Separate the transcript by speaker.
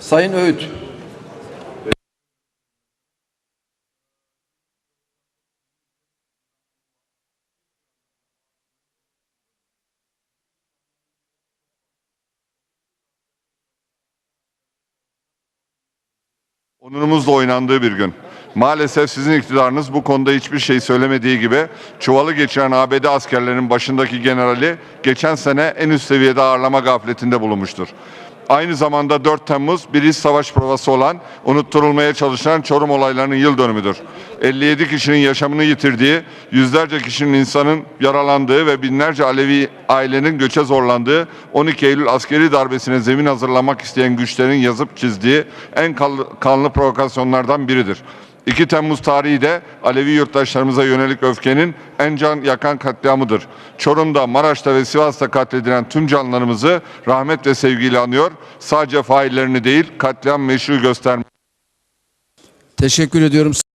Speaker 1: Sayın Öğüt.
Speaker 2: Onurumuzla oynandığı bir gün. Maalesef sizin iktidarınız bu konuda hiçbir şey söylemediği gibi çuvalı geçiren ABD askerlerinin başındaki generali geçen sene en üst seviyede ağırlama gafletinde bulunmuştur. Aynı zamanda 4 Temmuz bir iç savaş provası olan unutturulmaya çalışılan Çorum olaylarının yıl dönümüdür. 57 kişinin yaşamını yitirdiği, yüzlerce kişinin insanın yaralandığı ve binlerce Alevi ailenin göçe zorlandığı 12 Eylül askeri darbesine zemin hazırlamak isteyen güçlerin yazıp çizdiği en kanlı provokasyonlardan biridir. 2 Temmuz tarihi de Alevi yurttaşlarımıza yönelik öfkenin en can yakan katliamıdır. Çorum'da, Maraş'ta ve Sivas'ta katledilen tüm canlarımızı rahmet ve sevgiyle anıyor. Sadece faillerini değil, katliam meşru göstermek
Speaker 1: Teşekkür ediyorum.